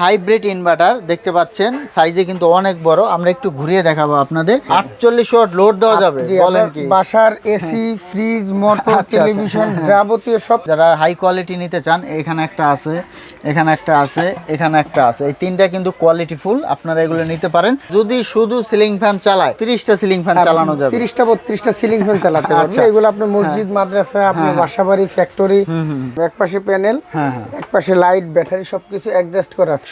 Hybrid inverter দেখতে পাচ্ছেন। সাইজে কিন্তু অনেক বড়। আমরা একটু ঘুরিয়ে দেখাবো আপনাদের। আটচল্লিশ ওয়াট লোড দেওয়া যাবে বলেন কি? বাসার এসি ফ্রিজ মোটর আচ্ছা, আচ্ছা, টেলিভিশন হ্যাঁ, হ্যাঁ। যাবতীয় সব যারা হাই কোয়ালিটি নিতে চান এখানে একটা আছে এখানে একটা আছে এখানে একটা আছে। এই তিনটা কিন্তু কোয়ালিটি ফুল আপনারা এগুলো নিতে পারেন। যদি শুধু সিলিং ফ্যান চালায় তিরিশটা সিলিং ফ্যান চালানো যাবে। তিরিশটা বত্রিশটা সিলিং ফ্যান চালাতে পারবে। আচ্ছা। এগুলো আপনি মসজিদ মাদ্রাসা আপনার বাসা বাড়ি ফ্যাক্টরি এক পাশে প্যানেল হ্যাঁ হ্যাঁ। এক পাশে লাইট ব্যাটারি সবকিছু অ্যাডজাস্ট করা আছে।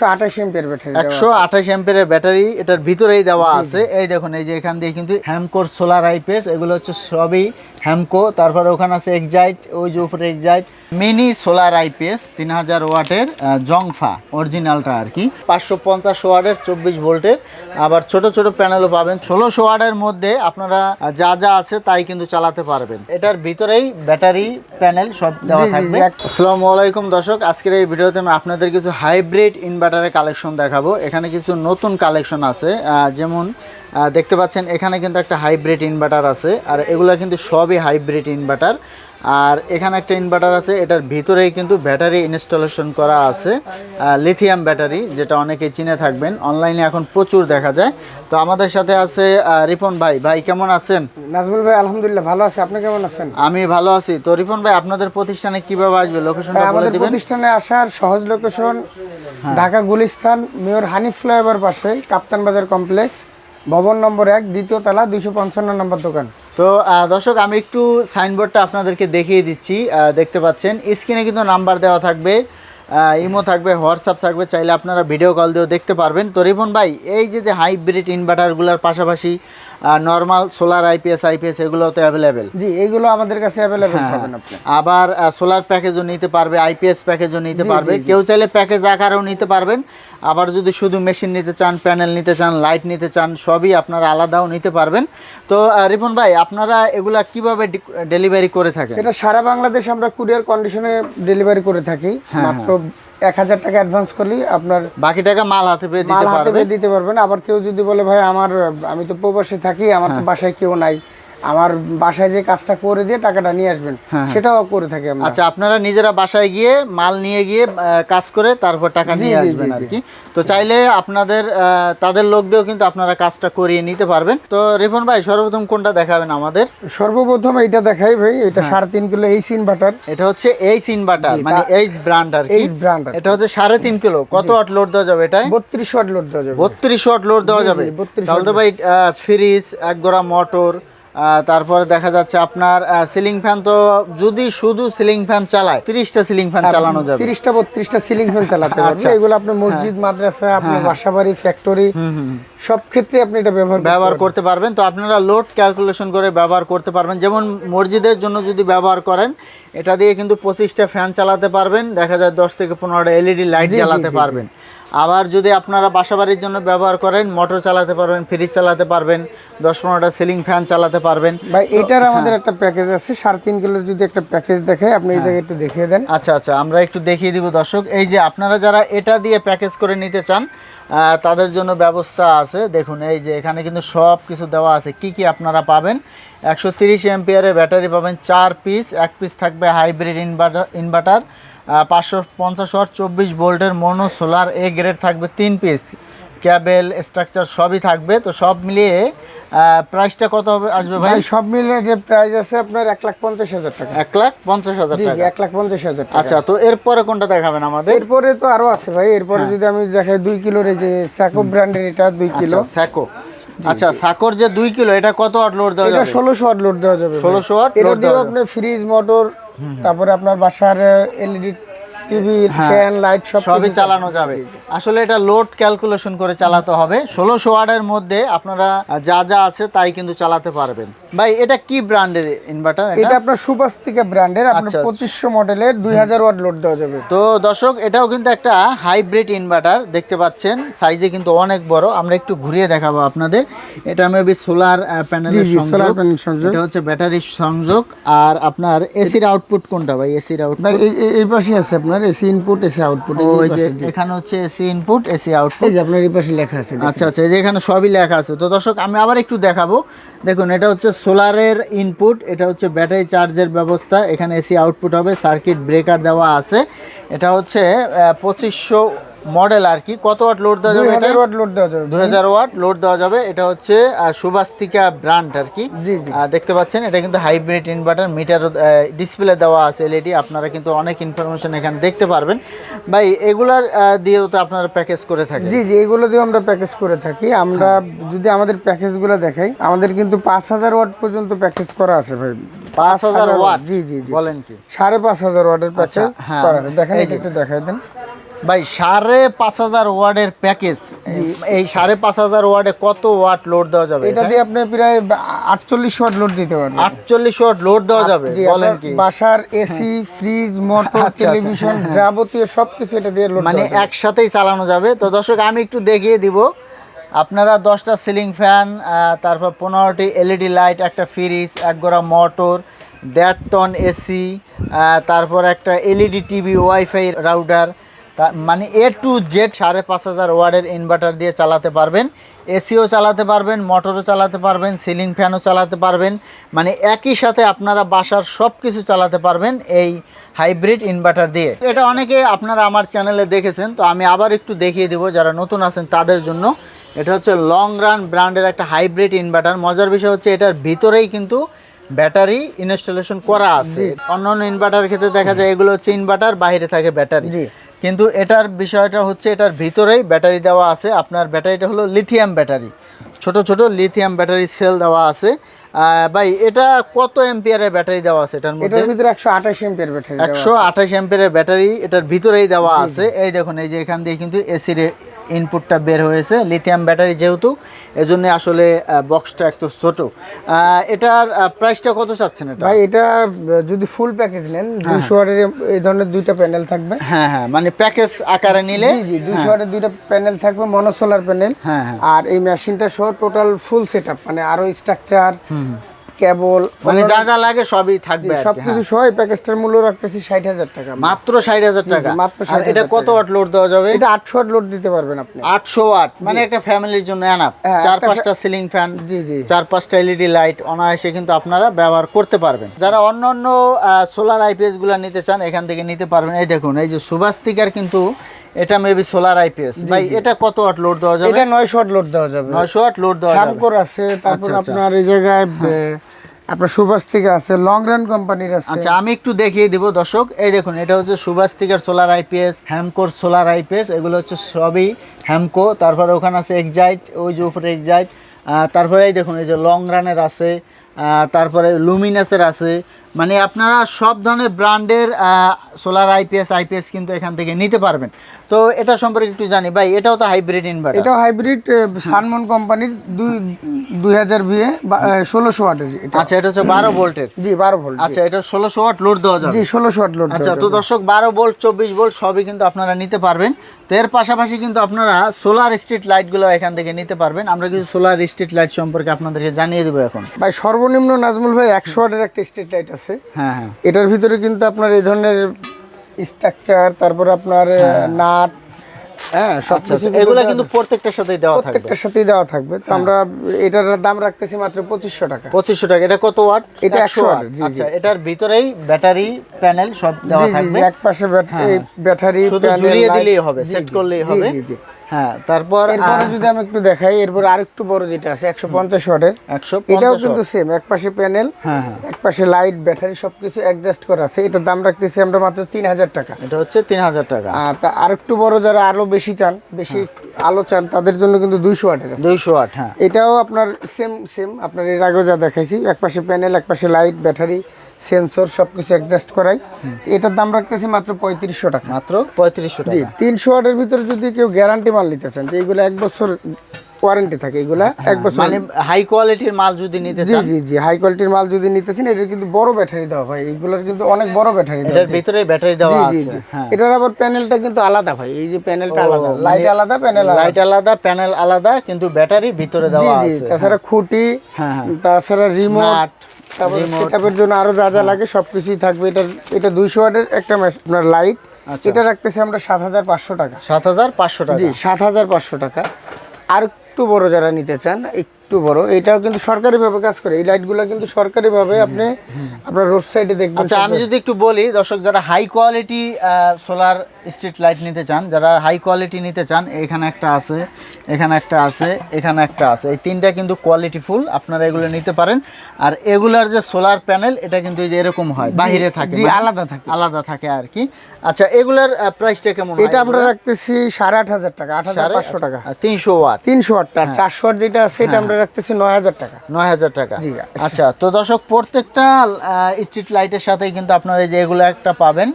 ব্যাটারি এটার ভিতরেই দেওয়া আছে। এই দেখুন, এই যে এখান দিয়ে কিন্তু হ্যামকোর সোলার আইপিএস এগুলো হচ্ছে সবই হ্যামকো তারপরে ওখানে আছে এক্সাইট ওই যে উপরে এক্সাইট মিনি সোলার আইপিএস তিন হাজার ওয়াটের জংফা অরিজিনালটা আর কি। পাঁচশো পঞ্চাশ ওয়াটের চব্বিশ ভোল্টের। আবার ছোট ছোট প্যানেলও পাবেন। ষোলোশো ওয়াটের মধ্যে আপনারা যা যা আছে তাই কিন্তু চালাতে পারবেন। এটার ভিতরেই ব্যাটারি প্যানেল সব দেওয়া থাকবে। আসসালামু আলাইকুম দর্শক। আজকের এই ভিডিওতে আমি আপনাদের কিছু হাইব্রিড ইনভার্টারের কালেকশন দেখাবো। এখানে কিছু নতুন কালেকশন আছে। যেমন দেখতে পাচ্ছেন এখানে কিন্তু একটা হাইব্রিড ইনভার্টার আছে আর এগুলো কিন্তু সবই হাইব্রিড ইনভার্টার আর এখানে একটা ইনভার্টার আছে এটার ভিতরেই কিন্তু ব্যাটারি ইনস্টলেশন করা আছে লিথিয়াম ব্যাটারি যেটা অনেকে চিনে থাকবেন। অনলাইনে এখন প্রচুর দেখা যায়। তো আমাদের সাথে আছে রিপন ভাই। ভাই কেমন আছেন? নাজমুল ভাই আলহামদুলিল্লাহ ভালো আছে। আপনি কেমন আছেন? আমি ভালো আছি। তো রিপন ভাই আপনাদের প্রতিষ্ঠানে কীভাবে আসবে? লোকেশনটা হ্যাঁ, বলে দিবেন। প্রতিষ্ঠানে আসার সহজ location Dhaka Gulistan mayor Hanif flyover পাশে কাপ্তান বাজার কমপ্লেক্স ভবন নম্বর এক, দ্বিতীয় তলা, দুইশো পঞ্চান্ন নম্বর দোকান। তো দর্শক, আমি একটু সাইনবোর্ডটা আপনাদেরকে দেখিয়ে দিচ্ছি। দেখতে পাচ্ছেন স্ক্রিনে কিন্তু নাম্বার দেওয়া থাকবে ইমো থাকবে হোয়াটসঅ্যাপ থাকবে, চাইলে আপনারা ভিডিও কল দিয়েও দেখতে পারবেন। তো রিপন ভাই, এই যে যে হাইব্রিড ইনভার্টারগুলোর পাশাপাশি নর্মাল সোলার আইপিএস আইপিএস এগুলো তো অ্যাভেলেবেল জি এইগুলো আমাদের কাছে অ্যাভেলেবেল পাবেন আপনি। আবার সোলার প্যাকেজও নিতে পারবে আইপিএস প্যাকেজও নিতে পারবে। কেউ চাইলে প্যাকেজ আকারেও নিতে পারবেন। আবার যদি শুধু মেশিন নিতে চান প্যানেল নিতে চান লাইট নিতে চান সবই আপনারা আলাদাও নিতে পারবেন। তো রিপন ভাই আপনারা এগুলা কীভাবে ডেলিভারি করে থাকেন? এটা সারা বাংলাদেশ আমরা কুরিয়ার কন্ডিশনে ডেলিভারি করে থাকি। হ্যাঁ, মাত্র এক হাজার টাকা অ্যাডভান্স করলেই আপনার বাকি টাকা মাল হাতে পেয়ে মাল দিতে হাতে পেয়ে দিতে পারবেন। আবার কেউ যদি বলে ভাই আমার আমি তো প্রবাসে থাকি আমার হ্যাঁ। তো বাসায় কেউ নাই। আমার বাসায় যে কাজটা করে দিয়ে টাকাটা নিয়ে আসবেন সেটাও করে থাকি আমরা। আচ্ছা আপনারা নিজেরা বাসায় গিয়ে মাল নিয়ে গিয়ে কাজ করে তারপর টাকা নিয়ে আসবেন আর কি। তো চাইলে আপনাদের তাদের লোক দিয়েও কিন্তু আপনারা কাজটা করিয়ে নিতে পারবেন। তো রিপন ভাই সর্বপ্রথম কোনটা দেখাবেন আমাদের? সর্বপ্রথম এইটা দেখাই ভাই এটা হ্যাঁ। সাড়ে তিন কিলো এইচ ইনভার্টার এটা হচ্ছে এইচ ইনভার্টার মানে এইচ ব্র্যান্ড আর এইচ ব্র্যান্ড এটা হচ্ছে সাড়ে তিন কিলো। কত ওয়াট লোড দেওয়া যাবে এটা বত্রিশ ওয়াট লোড দেওয়া যাবে। বত্রিশ ওয়াট লোড দেওয়া যাবে। 32 তাহলে তো ভাই ফ্রিজ এক গোড়া মোটর তারপরে দেখা যাচ্ছে আপনার সিলিং ফ্যান তো যদি শুধু সিলিং ফ্যান চালায় ত্রিশটা সিলিং ফ্যান চালানো যাবে। ত্রিশটা বত্রিশটা সিলিং ফ্যান চালাতে পারছে আচ্ছা। এগুলো আপনি মসজিদ মাদ্রাসা আপনার বাসাবাড়ি ফ্যাক্টরি সব ক্ষেত্রে আপনি এটা ব্যবহার ব্যবহার। করতে পারবেন তো আপনারা লোড ক্যালকুলেশন করে ব্যবহার করতে পারবেন যেমন মসজিদের জন্য যদি ব্যবহার করেন এটা দিয়ে কিন্তু পঁচিশটা ফ্যান চালাতে পারবেন দেখা যায় দশ থেকে পনেরোটা এলইডি লাইট জ্বালাতে জি। পারবেন আবার যদি আপনারা বাসাবাড়ির জন্য ব্যবহার করেন মোটর চালাতে পারবেন ফ্রিজ চালাতে পারবেন দশ পনেরোটা সিলিং ফ্যান চালাতে পারবেন ভাই এটার হ্যাঁ। আমাদের একটা প্যাকেজ আছে সাড়ে তিন কিলোর যদি একটা প্যাকেজ দেখে আপনি হ্যাঁ। এই জায়গায় একটু দেখিয়ে দেন আচ্ছা আচ্ছা আমরা একটু দেখিয়ে দিব দর্শক এই যে আপনারা যারা এটা দিয়ে প্যাকেজ করে নিতে চান তাদের জন্য ব্যবস্থা আছে। দেখুন, এই যে এখানে কিন্তু সব কিছু দেওয়া আছে। কি কি আপনারা পাবেন? একশো তিরিশ এমপিয়ারের ব্যাটারি পাবেন চার পিস এক পিস থাকবে হাইব্রিড ইনভার্টার ইনভার্টার পাঁচশো পঞ্চাশ ওয়াট চব্বিশ ভোল্টের মনো সোলার এ গ্রেড থাকবে তিন পিস ক্যাবেল স্ট্রাকচার সবই থাকবে। তো সব মিলিয়ে প্রাইসটা কত হবে আসবে ভাই? সব মিলিয়ে যে প্রাইস আছে আপনার এক লাখ পঞ্চাশ হাজার টাকা। এক লাখ পঞ্চাশ হাজার টাকা। এক লাখ পঞ্চাশ হাজার টাকা। আচ্ছা তো এরপরে কোনটা দেখাবেন আমাদের? এরপরে তো আরও আছে ভাই এরপরে হ্যাঁ। যদি আমি দেখাই দুই কিলোর এই যে স্যাকো ব্র্যান্ডের এটা দুই কিলো। আচ্ছা স্যাকো আচ্ছা সাকোর যে দুই কিলো এটা কত ওয়াট লোড দেওয়া এটা যাবে? ষোলোশো ওয়াট লোড দেওয়া যাবে 1600 watt এটা দিয়ে আপনি ফ্রিজ মোটর তারপরে আপনার বাসার এলইডি টিভি হ্যাঁ। ফ্যান লাইট সব সবই চালানো যাবে। আসলে এটা লোড ক্যালকুলেশন করে চালাতে হবে। ষোলোশো ওয়াটের মধ্যে আপনারা যা যা আছে তাই কিন্তু চালাতে পারবেন। ভাই এটা কি ব্র্যান্ডের ইনভার্টার এটা? আপনার সুপাস্তিকা ব্র্যান্ডের আপনার আচ্ছা। পঁচিশশো মডেলের দুই হাজার ওয়াট লোড দেওয়া যাবে। তো দর্শক এটাও কিন্তু একটা হাইব্রিড ইনভার্টার দেখতে পাচ্ছেন। সাইজে কিন্তু অনেক বড়। আমরা একটু ঘুরিয়ে দেখাবো আপনাদের। এটা মেবি সোলার প্যানেলের সোলার সংযোগ। প্যানেল সংযোগ। এটা হচ্ছে ব্যাটারির সংযোগ। আর আপনার এসির আউটপুট কোনটা ভাই? এসির আউটপুট এই পাশে আছে আপনার। এসি ইনপুট এসি আউটপুট ওই যে এখানে হচ্ছে এসি ইনপুট এসি আউটপুট এই যে আপনার এই পাশে লেখা আছে আচ্ছা আচ্ছা এই যে এখানে সবই লেখা আছে। তো দর্শক আমি আবার একটু দেখাবো। দেখুন এটা হচ্ছে সোলারের ইনপুট এটা হচ্ছে ব্যাটারি চার্জের ব্যবস্থা। এখানে এসি আউটপুট হবে সার্কিট ব্রেকার দেওয়া আছে। এটা হচ্ছে পঁচিশশো মডেল আর কি। কত ওয়াট লোড দেওয়া যাবে হাজার ওয়াট লোড দেওয়া যাবে। দুই হাজার ওয়াট লোড দেওয়া যাবে। এটা হচ্ছে সুবাস্তিকা ব্র্যান্ড আর কি। জি, জি। আহ, দেখতে পাচ্ছেন এটা কিন্তু হাইব্রিড ইনভার্টার মিটার ডিসপ্লে দেওয়া আছে এলইডি আপনারা কিন্তু অনেক ইনফরমেশন এখানে দেখতে পারবেন। ভাই এগুলার দিয়েও তো আপনারা প্যাকেজ করে থাকেন। জি জি এগুলো দিয়ে আমরা প্যাকেজ করে থাকি। আমরা যদি আমাদের প্যাকেজগুলো দেখাই আমাদের কিন্তু পাঁচ হাজার ওয়াট পর্যন্ত প্যাকেজ করা আছে ভাই। পাঁচ হাজার ওয়াট? জি জি জি। বলেন কি? সাড়ে পাঁচ হাজার ওয়াটের প্যাকেজ হ্যাঁ, করা আছে। দেখেন একটু দেখাই দেন। ভাই সাড়ে পাঁচ হাজার ওয়ার্ডের প্যাকেজ এই সাড়ে পাঁচ হাজার ওয়ার্ডে কত ওয়াট লোড দেওয়া যাবে এটা দিয়ে আপনি প্রায় আটচল্লিশ ওয়াট লোড দিতে পারবেন। আটচল্লিশ ওয়াট লোড দেওয়া যাবে বলেন কি? বাসার এসি ফ্রিজ মোটর আচ্ছা, আচ্ছা, টেলিভিশন যাবতীয় সবকিছু এটা দিয়ে লোড মানে একসাথেই চালানো যাবে। তো দর্শক আমি একটু দেখিয়ে দিব। আপনারা দশটা সিলিং ফ্যান তারপর পনেরোটি এলইডি লাইট একটা ফ্রিজ এক গোড়া মোটর দেড় টন এসি তারপর একটা এলইডি টিভি ওয়াইফাই রাউটার মানে এ টু জেড সাড়ে পাঁচ হাজার ওয়ার্ডের ইনভার্টার দিয়ে চালাতে পারবেন। এসিও চালাতে পারবেন মোটরও চালাতে পারবেন সিলিং ফ্যানও চালাতে পারবেন। মানে একই সাথে আপনারা বাসার সব কিছু চালাতে পারবেন এই হাইব্রিড ইনভার্টার দিয়ে। এটা অনেকে আপনারা আমার চ্যানেলে দেখেছেন তো আমি আবার একটু দেখিয়ে দেবো যারা নতুন আছেন তাদের জন্য। এটা হচ্ছে লং রান ব্র্যান্ডের একটা হাইব্রিড ইনভার্টার মজার বিষয় হচ্ছে এটার ভিতরেই কিন্তু ব্যাটারি ইনস্টলেশন করা আছে। অন্য অন্য ইনভার্টারের ক্ষেত্রে দেখা যায় এগুলো হচ্ছে ইনভার্টার বাইরে থাকে ব্যাটারি। কিন্তু এটার বিষয়টা হচ্ছে এটার ভিতরেই ব্যাটারি দেওয়া আছে। আপনার ব্যাটারিটা হলো লিথিয়াম ব্যাটারি ছোট ছোট লিথিয়াম ব্যাটারি সেল দেওয়া আছে। ভাই এটা কত এম্পিয়ারের ব্যাটারি দেওয়া আছে এটার মধ্যে? এটার ভিতরে একশো আঠাশ এমপিয়ার ব্যাটারি একশো আঠাশ এম্পিয়ারের ব্যাটারি এটার ভিতরেই দেওয়া আছে। এই দেখুন এই যে এখান দিয়ে কিন্তু এসির ইনপুটটা বের হয়েছে লিথিয়াম ব্যাটারি যেহেতু এজন্য আসলে বক্সটা একটু ছোট। এটার প্রাইসটা কত চাচ্ছেন এটা? ভাই এটা যদি ফুল প্যাকেজ নেন দুইশো ওয়াটের এই ধরনের দুইটা প্যানেল থাকবে। হ্যাঁ হ্যাঁ মানে প্যাকেজ আকারে নিলে জি দুইশো ওয়াটের দুইটা প্যানেল থাকবে মনোসোলার প্যানেল হ্যাঁ হ্যাঁ। আর এই মেশিনটা সহ টোটাল ফুল সেট মানে আরও স্ট্রাকচার কেবল মানে যা যা লাগে সবই থাকবে সবকিছু হ্যাঁ। সহ প্যাকেজটার মূল্য রাখতেছি ষাট হাজার টাকা। মাত্র ষাট হাজার টাকা। মাত্র আর এটা কত। ওয়াট লোড দেওয়া যাবে? এটা আটশো ওয়াট লোড দিতে পারবেন আপনি। আটশো ওয়াট মানে একটা ফ্যামিলির জন্য এনাফ হ্যাঁ, চার পাঁচটা সিলিং ফ্যান জি জি। চার পাঁচটা এলইডি লাইট অনায়াসে কিন্তু আপনারা ব্যবহার করতে পারবেন। যারা অন্য অন্য সোলার আইপিএসগুলো নিতে চান এখান থেকে নিতে পারবেন। এই দেখুন এই যে সুভাস্তিকার কিন্তু এটা মেবি সোলার আইপিএস ভাই এটা কত ওয়াট লোড দেওয়া যাবে? এটা নয়শো ওয়াট লোড দেওয়া যাবে। নয়শো ওয়াট লোড দেওয়া যাবে। হ্যামকোর আছে তারপর আচ্ছা, আচ্ছা। আপনার এই জায়গায় বে- আপনার সুভাস্তিকা আছে লং রান কোম্পানির আছে। আচ্ছা আমি একটু দেখিয়ে দিব, দর্শক। এই দেখুন, এটা হচ্ছে সুভাস্তিকার সোলার আইপিএস হ্যামকোর সোলার আইপিএস এগুলো হচ্ছে সবই হ্যামকো তারপরে ওখানে আছে এক্সাইট ওই যে উপরে এক্সাইট তারপরে এই দেখুন, এই যে লং রানের আছে। তারপরে লুমিনাসের আছে। মানে আপনারা সব ধরনের ব্র্যান্ডের সোলার আইপিএস আইপিএস কিন্তু এখান থেকে নিতে পারবেন। তো এটা সম্পর্কে একটু জানি। ভাই এটাও তো হাইব্রিড ইনভার্টার এটাও হাইব্রিড সানমন কোম্পানির দুই দুই হাজার বিয়ে ষোলোশো ওয়াটের এটা। আচ্ছা এটা হচ্ছে বারো ভোল্টের। জি বারো ভোল্ট আচ্ছা এটা ষোলোশো ওয়াট লোড দেওয়া যাবে। জি ষোলোশো ওয়াট লোড আচ্ছা তো দর্শক বারো ভোল্ট চব্বিশ ভোল্ট সবই কিন্তু আপনারা নিতে পারবেন। তো এর পাশাপাশি কিন্তু আপনারা সোলার স্ট্রিট লাইটগুলো এখান থেকে নিতে পারবেন। আমরা কিছু সোলার স্ট্রিট লাইট সম্পর্কে আপনাদেরকে জানিয়ে দেবো এখন। ভাই সর্বনিম্ন নাজমুল ভাই একশো ওয়াটের একটা স্ট্রিট লাইট আছে। হ্যাঁ হ্যাঁ। এটার ভিতরে কিন্তু আপনার এই ধরনের স্ট্রাকচার তারপর আপনার নাট হ্যাঁ আচ্ছা আচ্ছা, এগুলো কিন্তু প্রত্যেকটার সাথেই দেওয়া থাকবে। প্রত্যেকটার সাথেই দেওয়া থাকবে। তো আমরা এটার দাম রাখতেছি মাত্র পঁচিশশো টাকা। পঁচিশশো টাকা। এটা কত ওয়াট? এটা 100 ওয়াট। আচ্ছা এটার ভিতরেই ব্যাটারি প্যানেল সব দেওয়া থাকবে। এক পাশে ব্যাটারি ব্যাটারি ঝুলিয়ে দিলেই হবে সেট করলেই হবে। হ্যাঁ তারপর এরপরে যদি আমি একটু দেখাই এরপর আরেকটু বড় যেটা আছে একশো পঞ্চাশ ওয়াটের। একশো পঞ্চাশ এটাও কিন্তু সেম এক পাশে প্যানেল হ্যাঁ হ্যাঁ। এক পাশে লাইট ব্যাটারি সবকিছু অ্যাডজাস্ট করা আছে। এটার দাম রাখতেছি আমরা মাত্র তিন হাজার টাকা। এটা হচ্ছে তিন হাজার টাকা। আর তা আরেকটু বড় যারা আলো বেশি চান বেশি আলো চান তাদের জন্য কিন্তু দুইশো ওয়াটের দুইশো ওয়াট হ্যাঁ। এটাও আপনার সেম সেম আপনার এর আগেও যা দেখাইছি এক পাশে প্যানেল এক পাশে লাইট ব্যাটারি সেন্সর সবকিছু অ্যাডজাস্ট করাই। এটার দাম রাখতেছি মাত্র পঁয়ত্রিশশো টাকা। মাত্র পঁয়ত্রিশশো জি তিনশো ওয়াটের ভিতরে যদি কেউ গ্যারান্টি মাল নিতে চান যে এইগুলো এক বছর ওয়ারেন্টি থাকে এগুলা এক বছর মানে হাই কোয়ালিটির মাল যদি নিতে জি চান। জি জি হাই কোয়ালিটির মাল যদি নিতে চান এটার কিন্তু বড় ব্যাটারি দেওয়া ভাই এইগুলোর কিন্তু অনেক বড় ব্যাটারি দেওয়া এটার ভিতরে ব্যাটারি দেওয়া জি জি আছে জি। হ্যাঁ। এটার আবার প্যানেলটা কিন্তু আলাদা ভাই। এই যে প্যানেলটা আলাদা। লাইট আলাদা প্যানেল আলাদা। লাইট আলাদা প্যানেল আলাদা কিন্তু ব্যাটারি ভিতরে জি দেওয়া জি আছে তাছাড়া খুঁটি হ্যাঁ, হ্যাঁ। তাছাড়া রিমোট তারপরে। সেটআপের জন্য আরও যা যা লাগে সবকিছুই থাকবে। এটা এটা দুইশো ওয়াটের একটা আপনার লাইট আচ্ছা। এটা রাখতেছি আমরা সাত হাজার পাঁচশো টাকা। সাত হাজার পাঁচশো টাকা। জি সাত হাজার পাঁচশো টাকা। আর একটু বড় যারা নিতে চান একটু বড়। এটাও কিন্তু সরকারিভাবে কাজ করে। এই লাইটগুলো কিন্তু সরকারিভাবে আপনি আপনার রোড সাইডে দেখবেন আচ্ছা আমি যদি একটু বলি দর্শক যারা high quality solar street light নিতে চান যারা হাই কোয়ালিটি নিতে চান এখানে একটা আছে এখানে একটা আছে এখানে একটা আছে। এই তিনটা কিন্তু কোয়ালিটি ফুল আপনারা এগুলো নিতে পারেন। আর এগুলার যে সোলার প্যানেল এটা কিন্তু এই যে এরকম হয় বাহিরে থাকে মানে আলাদা থাকে। আলাদা থাকে আর কি। আচ্ছা এগুলার প্রাইসটা কেমন হয়? এটা আমরা রাখতেছি সাড়ে আট হাজার টাকা আট হাজার পাঁচশো টাকা। তিনশো ওয়াট। তিনশো আট টাকা চারশো আট যেটা আছে এটা আমরা রাখতেছি নয় হাজার টাকা। নয় হাজার টাকা। জি। আচ্ছা। তো দর্শক প্রত্যেকটা স্ট্রিট লাইটের সাথে কিন্তু আপনারা এই যে এগুলো একটা পাবেন।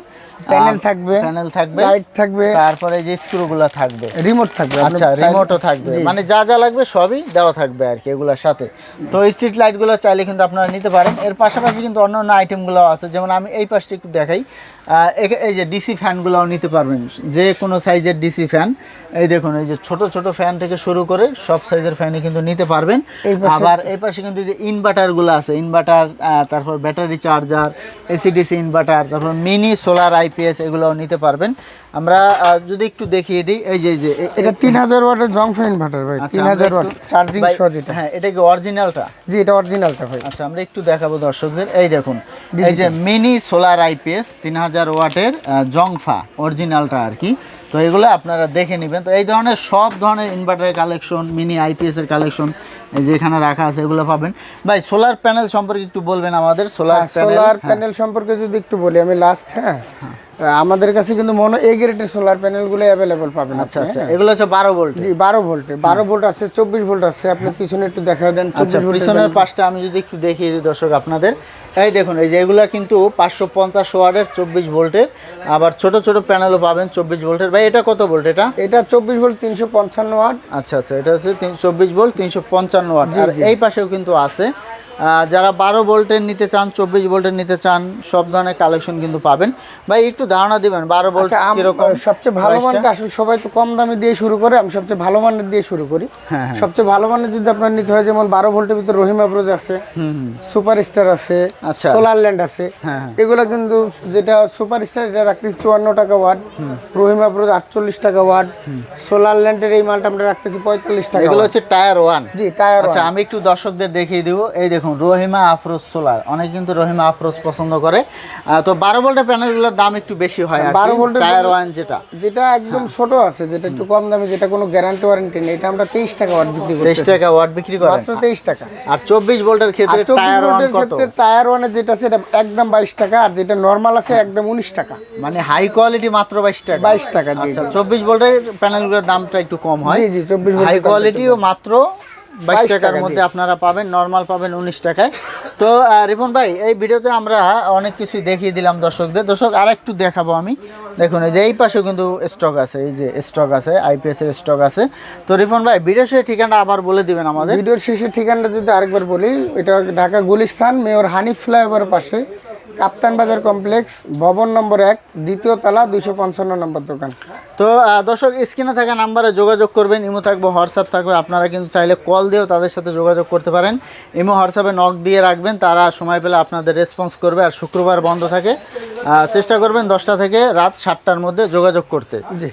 প্যানেল থাকবে প্যানেল থাকবে লাইট থাকবে তারপরে যে স্ক্রুগুলো থাকবে। রিমোট থাকবে আচ্ছা রিমোটও থাকবে। মানে যা যা লাগবে সবই দেওয়া থাকবে আর কি এগুলোর সাথে। তো স্ট্রিট লাইটগুলো চাইলে কিন্তু আপনারা নিতে পারেন। এর পাশাপাশি কিন্তু অন্য অন্য আইটেমগুলো আছে। যেমন আমি এই পাশটা একটু দেখাই। এই যে ডিসি ফ্যানগুলোও নিতে পারবেন। যে কোনো সাইজের ডিসি ফ্যান। এই দেখুন এই যে ছোট ছোট ফ্যান থেকে শুরু করে সব সাইজের ফ্যানই কিন্তু নিতে পারবেন। আবার এই পাশে কিন্তু যে ইনভার্টারগুলো আছে। ইনভার্টার তারপর battery charger AC DC inverter তারপর মিনি সোলার আইপিএস এগুলোও নিতে পারবেন। আমরা যদি একটু দেখিয়ে দিই এই যে এই যে এটা তিন হাজার ওয়াটের জংফা ইনভার্টার ভাই। আচ্ছা, তিন হাজার ওয়াট চার্জিং ভাই, সহ যেটা। হ্যাঁ এটা কি অরিজিনালটা জি এটা অরিজিনালটা ভাই। আচ্ছা আমরা একটু দেখাবো দর্শকদের। এই দেখুন এই যে মিনি সোলার আইপিএস তিন হাজার ওয়াটের জংফা অরিজিনালটা আর কি। তো এগুলো আপনারা দেখে নেবেন। তো এই ধরনের সব ধরনের ইনভার্টারের কালেকশন মিনি আইপিএস এর কালেকশন এই যে এখানে রাখা আছে এগুলো পাবেন। ভাই সোলার প্যানেল সম্পর্কে একটু বলবেন আমাদের সোলার প্যানেল সোলার প্যানেল সম্পর্কে যদি একটু বলি আমি লাস্ট হ্যাঁ আমাদের কাছে কিন্তু মনে এ গ্রেডের সোলার প্যানেলগুলো অ্যাভেলেবল পাবেন আচ্ছা আচ্ছা। হ্যাঁ। এগুলো হচ্ছে বারো ভোল্ট জি বারো ভোল্টে বারো ভোল্ট আছে চব্বিশ ভোল্ট আছে আপনি পিছনে একটু দেখা দেন আচ্ছা পিছনের পাশটা আমি যদি একটু দেখিয়ে দিই দর্শক আপনাদের। এই দেখুন এই যে এগুলা কিন্তু পাঁচশো পঞ্চাশ ওয়ার্ডের চব্বিশ ভোল্টের আবার ছোট ছোট প্যানেলও পাবেন চব্বিশ ভোল্টের ভাই এটা কত ভোল্ট এটা? এটা চব্বিশ ভোল্ট তিনশো পঞ্চান্ন ওয়াট। আচ্ছা আচ্ছা এটা হচ্ছে চব্বিশ ভোল্ট তিনশো পঞ্চান্ন ওয়াট। আর এই পাশেও কিন্তু আছে। যারা বারো ভোল্টের নিতে চান চব্বিশ ভোল্টের নিতে চান সব ধরনের কালেকশন কিন্তু পাবেন। ভাই একটু ধারণা দিবেন বারো ভোল্ট আচ্ছা আম- কীরকম সবচেয়ে ভালো মানটা আসলে সবাই তো কম দামে দিয়ে শুরু করে আমি সবচেয়ে ভালো মানের দিয়ে শুরু করি। হ্যাঁ, হ্যাঁ। সবচেয়ে ভালো মানের যদি আপনার নিতে হয় যেমন বারো ভোল্টের ভিতরে রহিমা ব্রোজ আছে সুপার স্টার আছে আচ্ছা। সোলার ল্যান্ড আছে হ্যাঁ। এগুলো কিন্তু যেটা সুপার স্টার এটা রাখতেছি চুয়ান্ন টাকা ওয়াট রহিমা ব্রোজ আটচল্লিশ টাকা ওয়াট সোলার ল্যান্ডের এই মালটা আমরা রাখতেছি পঁয়তাল্লিশ টাকা এগুলো হচ্ছে টায়ার ওয়ান। জি টায়ার আচ্ছা আমি একটু দর্শকদের দেখিয়ে দিব। এই দেখুন রহিমা আফরোজ সোলার। অনেক কিন্তু রহিমা আফরোজ পছন্দ করে। তো বারো ভোল্টের প্যানেলগুলোর দাম একটু বেশি হয় আর 12 ভোল্টের টায়ার ওয়ান যেটা। যেটা একদম ছোট আছে যেটা একটু কম দামে যেটা কোনো গ্যারান্টি ওয়ারেন্টি নেই এটা আমরা তেইশ টাকা ওয়াট বিক্রি করি তেইশ টাকা ওয়াট বিক্রি করেন। মাত্র তেইশ টাকা। আর চব্বিশ ভোল্টের ক্ষেত্রে টায়ার ওয়ান কত? ক্ষেত্রে টায়ার ওয়ানের যেটা আছে এটা একদম বাইশ টাকা আর যেটা নর্মাল আছে একদম উনিশ টাকা। মানে হাই কোয়ালিটি মাত্র বাইশ টাকা। 22 টাকা, জি, আচ্ছা চব্বিশ ভোল্টের প্যানেলগুলোর দামটা একটু কম হয়। জি, জি, 24 ভোল্টের হাই কোয়ালিটিও মাত্র বাইশ টাকার মধ্যে আপনারা পাবেন নর্মাল পাবেন উনিশ টাকায়। তো রিপন ভাই এই ভিডিওতে আমরা অনেক কিছুই দেখিয়ে দিলাম দর্শকদের। দর্শক আর একটু দেখাবো আমি। দেখুন এই যে এই পাশেও কিন্তু স্টক আছে এই যে স্টক আছে আইপিএস এর স্টক আছে। তো রিপন ভাই ভিডিও শেষে ঠিকানা আবার বলে দিবেন আমাদের। ভিডিওর শেষে ঠিকানাটা যদি আরেকবার বলি এটা ঢাকা গুলিস্তান মেয়র হানিফ ফ্লাইওভারের পাশে। কাপ্তান বাজার কমপ্লেক্স ভবন নম্বর এক দ্বিতীয় তলা দুইশো পঞ্চান্ন নম্বর দোকান। তো দর্শক স্ক্রিনে থাকা নাম্বারে যোগাযোগ করবেন। ইমো থাকবে হোয়াটসঅ্যাপ থাকবে। আপনারা কিন্তু চাইলে কল দিয়েও তাদের সাথে যোগাযোগ করতে পারেন। ইমো হোয়াটসঅ্যাপে নক দিয়ে রাখবেন। তারা সময় পেলে আপনাদের রেসপন্স করবে আর শুক্রবার বন্ধ থাকে। চেষ্টা করবেন দশটা থেকে রাত সাতটার মধ্যে যোগাযোগ করতে। জি।